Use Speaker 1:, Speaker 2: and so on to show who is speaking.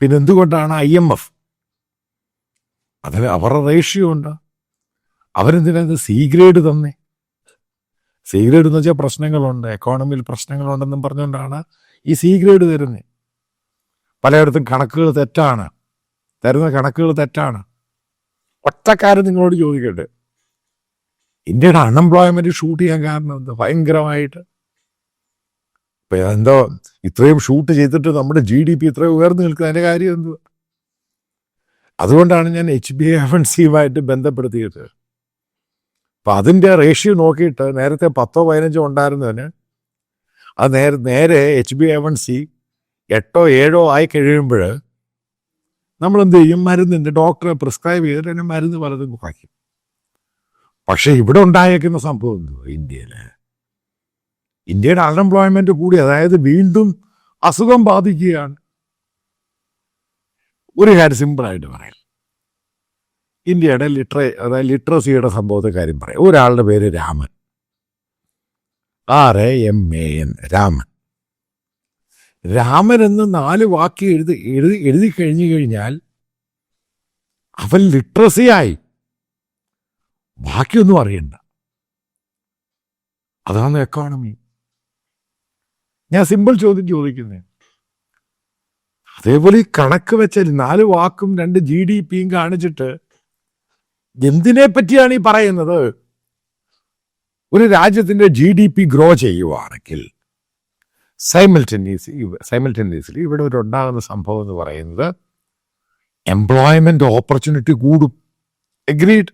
Speaker 1: പിന്നെ എന്തുകൊണ്ടാണ് I M F? അതിന് അവരുടെ റേഷ്യോ ഉണ്ട്? അവരെന്തിനാ സി ഗ്രേഡ് തന്നെ? സി ഗ്രേഡ് എന്ന് വെച്ചാൽ പ്രശ്നങ്ങളുണ്ട് എക്കോണമിയിൽ പ്രശ്നങ്ങളുണ്ടെന്നും പറഞ്ഞുകൊണ്ടാണ് ഈ സി ഗ്രേഡ് തരുന്നത് പലയിടത്തും കണക്കുകൾ തെറ്റാണ്. തരുന്ന കണക്കുകൾ തെറ്റാണ്. ഒറ്റക്കാരൻ നിങ്ങളോട് ചോദിക്കട്ടെ. ഇന്ത്യയുടെ അൺഎംപ്ലോയ്മെന്റ് ഷൂട്ട് ചെയ്യാൻ കാരണം എന്താ? ഭയങ്കരമായിട്ട്. ഇപ്പൊ എന്തോ ഇത്രയും ഷൂട്ട് ചെയ്തിട്ട് നമ്മുടെ ജി ഡി പി ഇത്രയും ഉയർന്നു നിൽക്കുന്നതിന്റെ കാര്യം എന്തുവാ? അതുകൊണ്ടാണ് ഞാൻ എച്ച് ബി എഫ് എൻ സിയുമായിട്ട് ബന്ധപ്പെടുത്തിയത്. അപ്പൊ അതിന്റെ റേഷ്യോ നോക്കിയിട്ട് നേരത്തെ പത്തോ പതിനഞ്ചോ ഉണ്ടായിരുന്നതിന് അത് നേരെ നേരെ H B F N C എട്ടോ ഏഴോ ആയി കഴിയുമ്പോൾ നമ്മൾ എന്ത് ചെയ്യും? മരുന്നിന്റെ ഡോക്ടറെ പ്രിസ്ക്രൈബ് ചെയ്തിട്ട് തന്നെ മരുന്ന് പലതും കുറയ്ക്കും പക്ഷെ ഇവിടെ ഉണ്ടായേക്കുന്ന സംഭവം എന്തുവാ? ഇന്ത്യയിൽ ഇന്ത്യയുടെ അൺഎംപ്ലോയ്മെന്റ് കൂടി അതായത് വീണ്ടും അസുഖം ബാധിക്കുകയാണ്. ഒരു കാര്യം സിമ്പിളായിട്ട് പറയാം. ഇന്ത്യയുടെ ലിറ്റർ അതായത് ലിറ്ററസിയുടെ സംഭവത്തെ കാര്യം പറയാം. ഒരാളുടെ പേര് Raman. R A M A N Raman. Raman എന്ന് നാല് വാക്ക് എഴുതി എഴുതി എഴുതി കഴിഞ്ഞു കഴിഞ്ഞാൽ അവൻ ലിറ്ററസിയായി ബാക്കിയൊന്നും അറിയണ്ട. അതാണ് എക്കോണമി ഞാൻ സിമ്പിൾ ചോദ്യം ചോദിക്കുന്നത് അതേപോലെ ഈ കണക്ക് വെച്ചാൽ നാല് വാക്കും രണ്ട് ജി ഡി പിയും കാണിച്ചിട്ട് എന്തിനെ പറ്റിയാണ് ഈ പറയുന്നത്? ഒരു രാജ്യത്തിന്റെ ജി ഡി പി ഗ്രോ ചെയ്യുവാണെങ്കിൽ സൈമിൾട്ടനീസ് സൈമൾട്ടേനിയസ്ലി ഇവിടെ ഒരു ഉണ്ടാകുന്ന സംഭവം എന്ന് പറയുന്നത് എംപ്ലോയ്മെന്റ് ഓപ്പർച്യൂണിറ്റി കൂടും. എഗ്രീഡ്